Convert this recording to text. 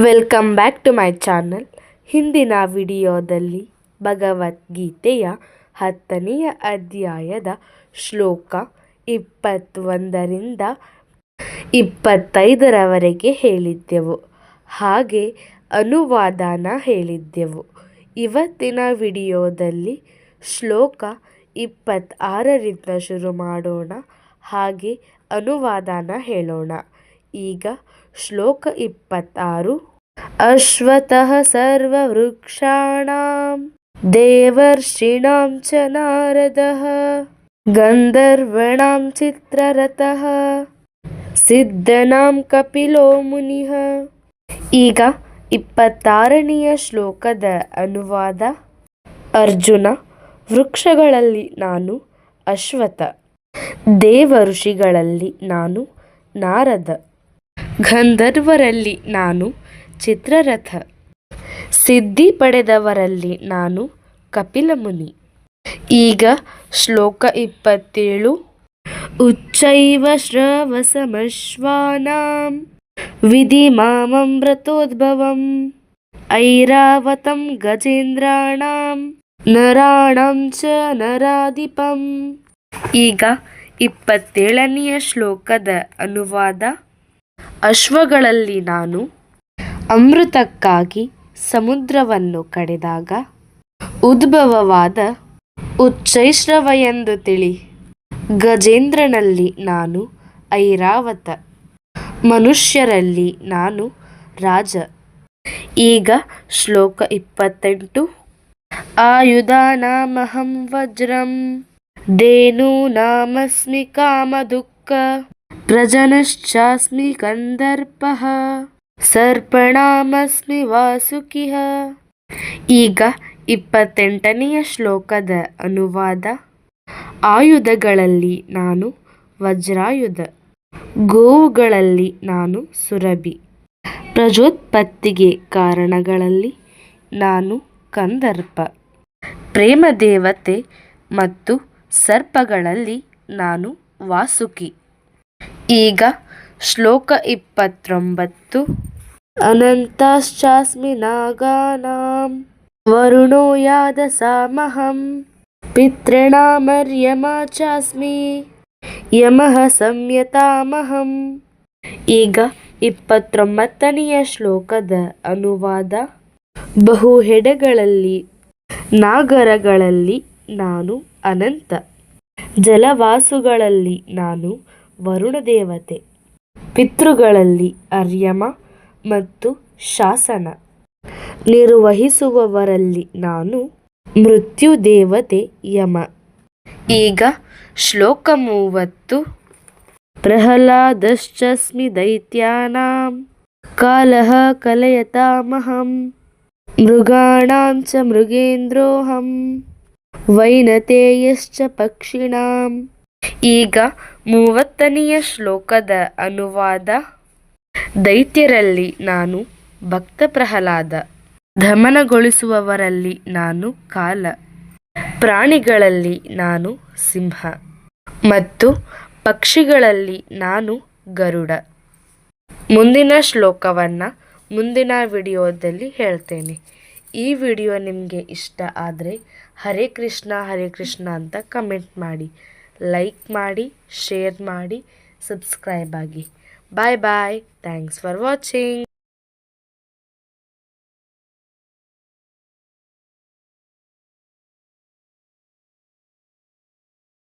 Welcome back to my channel ಹಿಂದಿನ ವಿಡಿಯೋದಲ್ಲಿ ಭಗವದ್ಗೀತೆಯ ಹತ್ತನೆಯ ಅಧ್ಯಾಯದ ಶ್ಲೋಕ ಇಪ್ಪತ್ತೊಂದರಿಂದ ಇಪ್ಪತ್ತೈದರವರೆಗೆ ಹೇಳಿದ್ದೆವು. ಹಾಗೆ ಅನುವಾದನ ಹೇಳಿದ್ದೆವು. ಇವತ್ತಿನ ವಿಡಿಯೋದಲ್ಲಿ ಶ್ಲೋಕ ಇಪ್ಪತ್ತಾರರಿಂದ ಶುರು ಮಾಡೋಣ. ಹಾಗೆ ಅನುವಾದನ ಹೇಳೋಣ. ಈಗ ಶ್ಲೋಕ ಇಪ್ಪತ್ತಾರು. ಅಶ್ವತಃ ಸರ್ವವೃಕ್ಷಾಣಾಂ ದೇವರ್ಷಿಣ ಚ ನಾರದಃ ಗಂಧರ್ವಣಾಂ ಚಿತ್ರರಥ ಸಿದ್ಧನಾಂ ಕಪಿಲೋ ಮುನಿಃ. ಈಗ ಇಪ್ಪತ್ತಾರನೆಯ ಶ್ಲೋಕದ ಅನುವಾದ ಅರ್ಜುನ, ವೃಕ್ಷಗಳಲ್ಲಿ ನಾನು ಅಶ್ವಥ ದೇವ ಋಷಿಗಳಲ್ಲಿ ನಾನು ನಾರದ. ಗಂಧರ್ವರಲ್ಲಿ ನಾನು, ಚಿತ್ರರಥ. ಸಿದ್ಧಿ ಪಡೆದವರಲ್ಲಿ ನಾನು, ಕಪಿಲಮುನಿ. ಈಗ ಶ್ಲೋಕ ಇಪ್ಪತ್ತೇಳು. ಉಚ್ಚೈವ ಶ್ರವಸಮಶ್ವಾನಾಂ ವಿಧಿ ಮಾಮಮೃತೋದ್ಭವಂ ಐರಾವತಂ ಗಜೇಂದ್ರಾಣಾಂ ನರಾಣಂ ಚ ನರಾಧಿಪಂ. ಈಗ ಇಪ್ಪತ್ತೇಳನೆಯ ಶ್ಲೋಕದ ಅನುವಾದ ಅಶ್ವಗಳಲ್ಲಿ ನಾನು ಅಮೃತಕ್ಕಾಗಿ ಸಮುದ್ರವನ್ನು ಕಡೆದಾಗ ಉದ್ಭವವಾದ ಉಚ್ಚೈಶ್ರವಯೆಂದು ತಿಳಿ. ಗಜೇಂದ್ರನಲ್ಲಿ ನಾನು ಐರಾವತ, ಮನುಷ್ಯರಲ್ಲಿ ನಾನು ರಾಜ. ಈಗ ಶ್ಲೋಕ ಇಪ್ಪತ್ತೆಂಟು. ಆಯುಧಾನಾಮಹಂ ವಜ್ರಂ ಧೇನೂನಾಮಸ್ಮಿ ಕಾಮದುಃಖ. प्रजनश्चास्मि कन्दर्पः ಸರ್ಪಣಾಮಸ್ಮಿ ವಾಸುಕಿಹ ಈಗ ಇಪ್ಪತ್ತೆಂಟನೆಯ ಶ್ಲೋಕದ ಅನುವಾದ ಆಯುಧಗಳಲ್ಲಿ ನಾನು ವಜ್ರಾಯುಧ ಗೋವುಗಳಲ್ಲಿ ನಾನು ಸುರಭಿ ಪ್ರಜೋತ್ಪತ್ತಿಗೆ ಕಾರಣಗಳಲ್ಲಿ ನಾನು ಕಂದರ್ಪ ಪ್ರೇಮ ದೇವತೆ ಮತ್ತು ಸರ್ಪಗಳಲ್ಲಿ ನಾನು ವಾಸುಕಿ ಈಗ ಶ್ಲೋಕ ಇಪ್ಪತ್ತೊಂಬತ್ತು. ಅನಂತಾಶ್ಚಾಸ್ಮಿ ನಾಗಾನಾಂ ವರುಣೋ ಯಾದಸಾಮಹಂ ಪಿತೃಣಾಮರ್ಯಮ ಚಾಸ್ಮಿ ಯಮಃ ಸಂಯತಾಮಹಂ. ಈಗ ಇಪ್ಪತ್ತೊಂಬತ್ತನೆಯ ಶ್ಲೋಕದ ಅನುವಾದ. ಬಹು ಹೆಡೆಗಳಲ್ಲಿ, ನಾಗರಗಳಲ್ಲಿ ನಾನು ಅನಂತ, ಜಲವಾಸುಗಳಲ್ಲಿ ನಾನು ವರುಣ ದೇವತೆ ಪಿತೃಗಳಲ್ಲಿ ಅರ್ಯಮ ಮತ್ತು ಶಾಸನ. ನಿರ್ವಹಿಸುವವರಲ್ಲಿ ನಾನು ಮೃತ್ಯು ದೇವತೆ ಯಮ. ಈಗ ಶ್ಲೋಕ ಮೂವತ್ತು. ಪ್ರಹ್ಲಾದಶ್ಚಸ್ಮಿ ದೈತ್ಯಾನಾಂ ಕಾಲಹ ಕಲಯತಾಮಹಂ ಮೃಗಾಣಾಂ ಚ ಮೃಗೇಂದ್ರೋಹಂ ವೈನತೇಯಶ್ಚ ಪಕ್ಷಿಣಾಂ. ಈಗ ಮೂವತ್ತನೆಯ ಶ್ಲೋಕದ ಅನುವಾದ, ದೈತ್ಯರಲ್ಲಿ ನಾನು ಭಕ್ತ ಪ್ರಹ್ಲಾದ ಧಮನಗೊಳಿಸುವವರಲ್ಲಿ ನಾನು ಕಾಲ, ಪ್ರಾಣಿಗಳಲ್ಲಿ ನಾನು ಸಿಂಹ ಮತ್ತು ಪಕ್ಷಿಗಳಲ್ಲಿ ನಾನು ಗರುಡ. ಮುಂದಿನ ಶ್ಲೋಕವನ್ನು ಮುಂದಿನ ವಿಡಿಯೋದಲ್ಲಿ ಹೇಳ್ತೇನೆ. ಈ ವಿಡಿಯೋ ನಿಮಗೆ ಇಷ್ಟ ಆದರೆ ಹರೇ ಕೃಷ್ಣ ಹರೇ ಕೃಷ್ಣ ಅಂತ ಕಮೆಂಟ್ ಮಾಡಿ. ಲೈಕ್ ಮಾಡಿ ಶೇರ್ ಮಾಡಿ ಸಬ್ಸ್ಕ್ರೈಬ್ ಆಗಿ. Bye bye thanks for watching